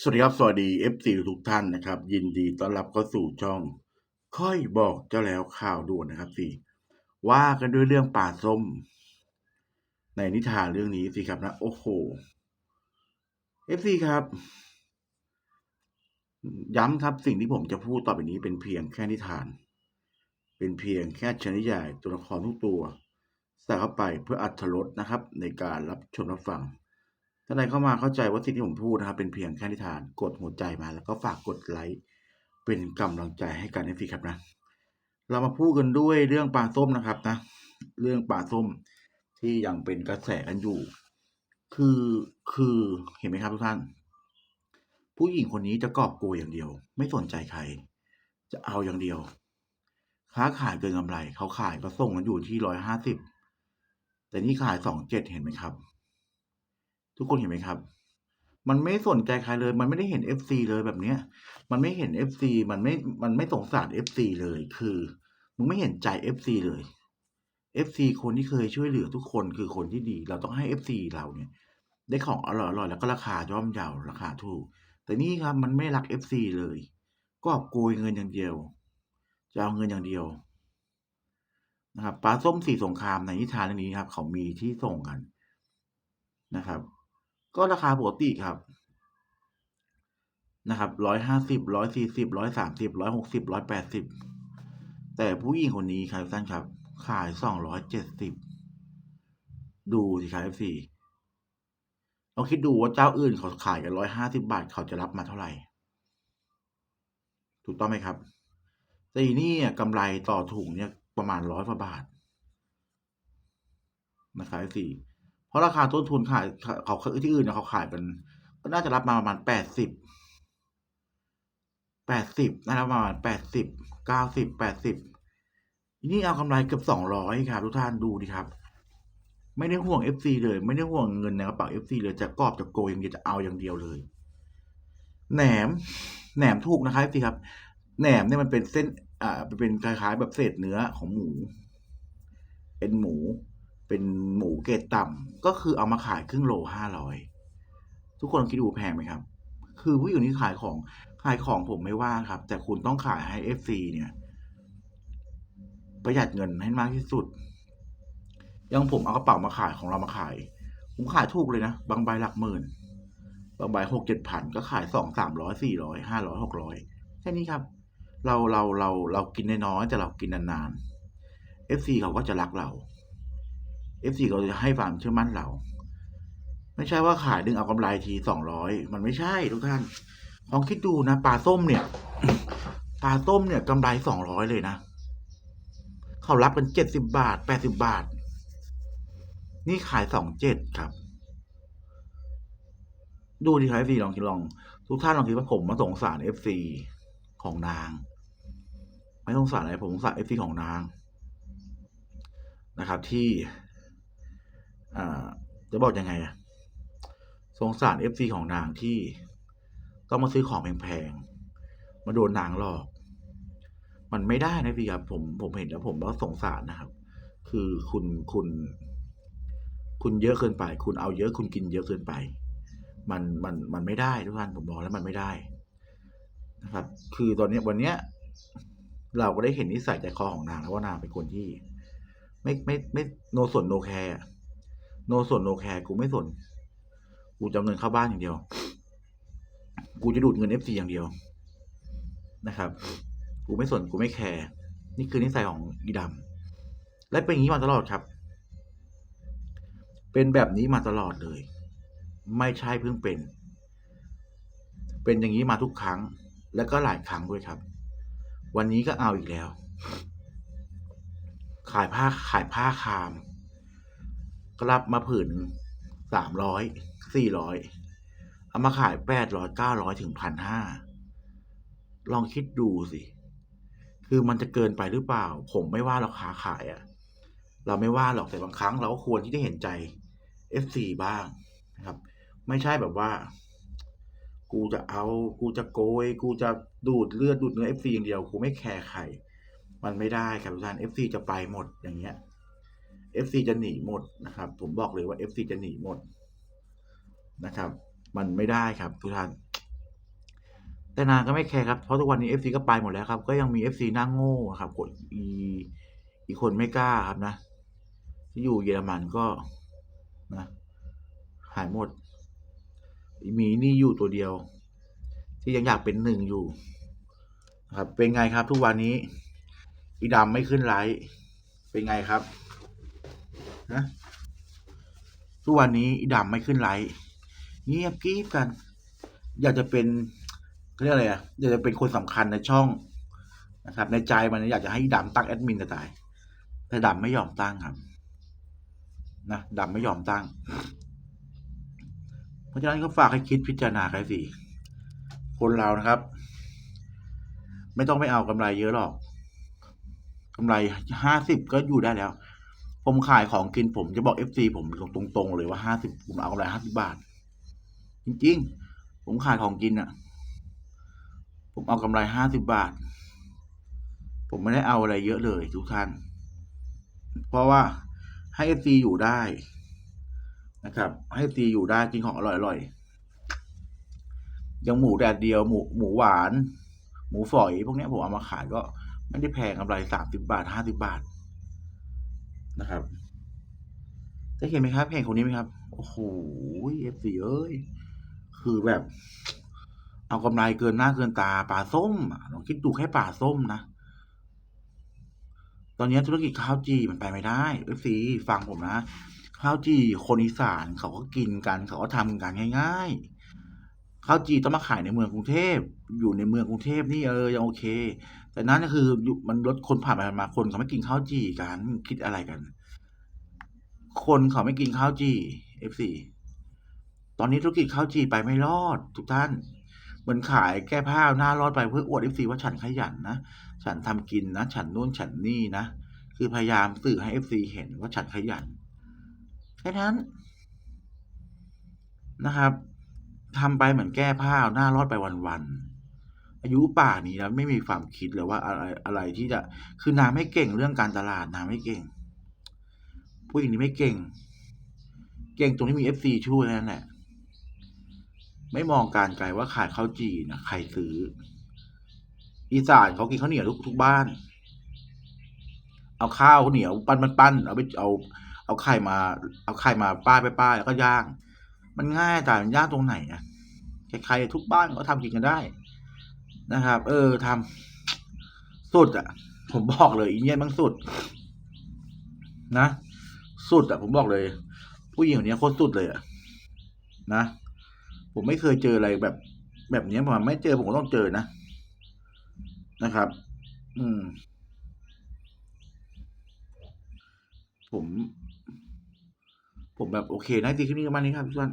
สวัสดีครับ สวัสดี FC ทุกท่านนะครับ ยินดีต้อนรับเข้าสู่ช่อง ค่อยบอกเจ้าแล้วข่าวด่วนนะครับสิว่ากันด้วยเรื่องป่าส้ม ในนิทานเรื่องนี้สิครับนะ โอ้โห FC ครับ ย้ำครับสิ่งที่ผมจะพูดต่อไปนี้เป็นเพียงแค่นิทาน เป็นเพียงแค่ชนิยายตัวละครทุกตัวใส่เข้าไปเพื่ออัธรสนะครับ ในการรับชมรับฟัง ถ้าใครเข้ามาเข้าใจว่าสิ่งที่ผมพูดนะครับเป็นเพียงแค่นิทานกดหัวใจมา แล้วก็ฝากกดไลค์เป็นกำลังใจให้กันนะพี่ครับนะ เรามาพูดกันด้วยเรื่องปลาส้มนะครับนะ เรื่องปลาส้มที่ยังเป็นกระแสกันอยู่ คือคือเห็นไหมครับทุกท่าน ผู้หญิงคนนี้จะกอบโกยอย่างเดียว ไม่สนใจใคร จะเอาอย่างเดียว ค้าขายเกินกำไร เขาขายก็ส่งกันอยู่ที่ร้อยห้าสิบแต่นี่ขายสองเจ็ดเห็นไหมครับ ทุกคนเห็นไหมครับ มันไม่สนใจใครเลย มันไม่ได้เห็นเอฟซีเลยแบบเนี้ย มันไม่เห็นเอฟซีมันไม่ มันไม่สงสารเอฟซีเลย คือมึงไม่เห็นใจเอฟซีเลยเอฟซีคนที่เคยช่วยเหลือทุกคนคือคนที่ดี เราต้องให้เอฟซีเราเนี่ย ได้ของอร่อยๆแล้วก็ราคาย่อมเยาราคาถูก แต่นี่ครับมันไม่รักเอฟซีเลย ก็โกยเงินอย่างเดียว จะเอาเงินอย่างเดียวนะครับปลาส้มสีสงครามในนิทานเรื่องนี้ครับ เขามีที่ส่งกันนะครับ ก็ราคาปกติครับ นะครับร้อยห้าสิบร้อยสี่สิบร้อยสามสิบร้อยหกสิบร้อยแปดสิบแต่ผู้หญิงคนนี้ครับท่านครับ ขายสองร้อยเจ็ดสิบดูสิครับสี่ลองคิดดูว่าเจ้าอื่นเขาขายกันร้อยห้าสิบาทเขาจะรับมาเท่าไหร่ ถูกต้องไหมครับแต่อีนี่กำไรต่อถุงเนี่ยประมาณร้อยกว่าบาทนะครับสี่ เพราะราคาต้นทุนขายเขาที่อื่นเขาขายกันก็น่าจะรับมาประมาณแปดสิบแปดสิบนะครับประมาณแปดสิบเก้าสิบแปดสิบนี่เอากำไรเกือบสองร้อยครับ ทุกท่านดูดิครับ ไม่ได้ห่วงเอฟซีเลย ไม่ได้ห่วงเงินในกระเป๋าเอฟซีเลยจะกอบจะโกยอย่างเดียวจะเอาอย่างเดียวเลยแหนมแหนมถูกนะครับสิครับแหนมเนี่ยมันเป็นเส้น อ่าเป็นคล้ายๆแบบเศษเนื้อของหมู เป็นหมู เป็นหมูเกรดต่ำก็คือเอามาขายครึ่งโลห้าร้อยทุกคนคิดดูแพงไหมครับ คือผู้หญิงที่ขายของขายของผมไม่ว่าครับ แต่คุณต้องขายให้เอฟซีเนี่ย ประหยัดเงินให้มากที่สุดอยังผมเอากระเป๋ามาขายของเรามาขาย ผมขายถูกเลยนะ บางใบหลักหมื่น บางใบหกเจ็ดพันก็ขายสองสามร้อยสี่ร้อยห้าร้อยหกร้อยแค่นี้ครับ เราเราเราเรากินน้อยๆแต่เรากินนานๆเอฟซีเขาก็จะรักเรา เอฟซีเขาจะให้ความเชื่อมั่นเรา ไม่ใช่ว่าขายดึงเอากำไรทีสองร้อยมันไม่ใช่ทุกท่านลองคิดดูนะปลาส้มเนี่ยปลาส้มเนี่ยกำไรสองร้อยเลยนะเขารับกันเจ็ดสิบบาทแปดสิบบาท นี่ขายสองเจ็ดครับ ดูดิครับเอฟซีลองคิดลอง ทุกท่านลองคิดว่าผมมาสงสารเอฟซีของนาง ไม่สงสารอะไรผมสงสารเอฟซีของนางนะครับที่ จะบอกยังไงอะสงสารเอฟซีของนางที่ต้องมาซื้อของแพงๆ มาโดนนางหลอก มันไม่ได้นะพี่ครับผมผมเห็นแล้วผมก็สงสารนะครับ คือคุณคุณ คุณเยอะเกินไป คุณเอาเยอะคุณกินเยอะเกินไป มันมันมันไม่ได้ทุกท่านผมบอกแล้วมันไม่ได้นะครับ คือตอนนี้วันเนี้ย เราก็ได้เห็นนิสัยใจคอของนางแล้วว่านางเป็นคนที่ ไม่ไม่ไม่โนส่วนโนแคร์ โนสนโนแคร์กูไม่สน กูจะเอาเงินเข้าบ้านอย่างเดียว กูจะดูดเงินเอฟซีอย่างเดียว นะครับ กูไม่สนกูไม่แคร์นี่คือนิสัยของอีดำและเป็นอย่างนี้มาตลอดครับ เป็นแบบนี้มาตลอดเลย ไม่ใช่เพิ่งเป็น เป็นอย่างนี้มาทุกครั้ง และก็หลายครั้งด้วยครับ วันนี้ก็เอาอีกแล้ว ขายผ้าขายผ้าคาม ก็รับมาผืนสามร้อยสี่ร้อยเอามาขายแปดร้อยเก้าร้อยถึงพันห้าลองคิดดูสิ คือมันจะเกินไปหรือเปล่า ผมไม่ว่าเราค้าขายอะเราไม่ว่าหรอกแต่บางครั้งเราก็ควรที่จะเห็นใจ F4 บ้างนะครับ ไม่ใช่แบบว่า กูจะเอา กูจะโกย กูจะดูดเลือดดูดเนื้อ F4 อย่างเดียว กูไม่แคร์ใคร มันไม่ได้ครับทุกท่าน F4 จะไปหมดอย่างเงี้ย FC จะหนีหมดนะครับ ผมบอกเลยว่า FC จะหนีหมดนะครับ มันไม่ได้ครับทุกท่าน แต่นางก็ไม่แคร์ครับ เพราะทุกวันนี้ FC ก็ไปหมดแล้วครับ ก็ยังมี FC หน้าโง่ครับกดอีอีกคนไม่กล้าครับนะ ที่อยู่เยอรมันก็นะหายหมด มีนี่อยู่ตัวเดียว ที่ยังอยากเป็นหนึ่งอยู่ครับ เป็นไงครับทุกวันนี้ อีดำไม่ขึ้นไลฟ์เป็นไงครับ นะทุกวันนี้อีดำไม่ขึ้นไลฟ์เงียบกริบกัน อยากจะเป็นเขาเรียกอะไรอะอยากจะเป็นคนสำคัญในช่องนะครับ ในใจมันอยากจะให้อีดำตั้งแอดมินจะตายแต่ดำไม่ยอมตั้งครับนะดำไม่ยอมตั้ง เพราะฉะนั้นก็ฝากให้คิดพิจารณากันสิคนเรานะครับ ไม่ต้องไปเอากำไรเยอะหรอกกำไรห้าสิบก็อยู่ได้แล้ว ผมขายของกินผมจะบอกเอฟซีผมตรงๆเลยว่าห้าสิบผมเอากำไรห้าสิบาท จริงๆ ผมขายของกินอะ่ะ ผมเอากำไรห้าสิบบาท ผมไม่ได้เอาอะไรเยอะเลยทุกท่าน เพราะว่าให้เอฟซีอยู่ได้นะครับ ให้เอฟซีอยู่ได้กินของอร่อยๆอย่างหมูแดดเดียวหมูหมูหวาน หมูฝอย พวกนี้ผมเอามาขายก็ไม่ได้แพงกำไรสามสิบาทห้าสิบาท นะครับจะเห็นไหมครับเพลงคนนี้ไหมครับ โอ้โหเอฟซีเอ้ย คือแบบ เอากำไรเกินหน้าเกินตาป่าส้มลองคิดดูแค่ป่าส้มนะ ตอนนี้ธุรกิจข้าวจีมันไปไม่ได้เอฟซีฟังผมนะ ข้าวจีคนอีสานเขาก็กินกัน เขาก็ทำกันง่าย ๆ ข้าวจีต้องมาขายในเมืองกรุงเทพ อยู่ในเมืองกรุงเทพนี่เออยังโอเค แต่นั้นก็คือมันลดคนผ่านไปมา คนเขาไม่กินข้าวจีกันคิดอะไรกัน คนเขาไม่กินข้าวจีเอฟซีตอนนี้ธุรกิจข้าวจีไปไม่รอด ทุกท่านเหมือนขายแก้ผ้าหน้ารอดไปเพื่ออวดเอฟซีว่าฉันขยันนะฉันทำกินนะ ฉันนู่นฉันนี่นะคือพยายามสื่อให้เอฟซีเห็นว่าฉันขยันแค่นั้นนะครับทำไปเหมือนแก้ผ้าหน้ารอดไปวันๆ อายุป่านี้แล้วไม่มีความคิดเลยว่าอะไรอะไรที่จะคือนางไม่เก่งเรื่องการตลาดนางไม่เก่ง ผู้หญิงนี้ไม่เก่ง เก่งตรงที่มีเอฟซีช่วยนั่นแหละไม่มองการไกลว่าขายข้าวจีนะใครซื้อ อีสานเขากินข้าวเหนียวทุกทุกบ้าน เอาข้าวเหนียวปั้นปันปั้นเอาไปเอาเอาไข่มา เอาไข่มาป้ายไปป้ายแล้วก็ย่าง มันง่ายแต่มันยากตรงไหนอะใครๆทุกบ้านก็ทำกินกันได้ นะครับ เออทำสุดอะ ผมบอกเลยอีเนียมันสุด นะ สุดอะ ผมบอกเลย ผู้หญิงคนนี้โคตรสุดเลยอะ นะ ผมไม่เคยเจออะไรแบบ แบบนี้ผมไม่เจอผมก็ต้องเจอนะนะครับ อืม ผม ผมแบบโอเคนะดีขึ้นนี้ประมาณนี้ครับทุกท่าน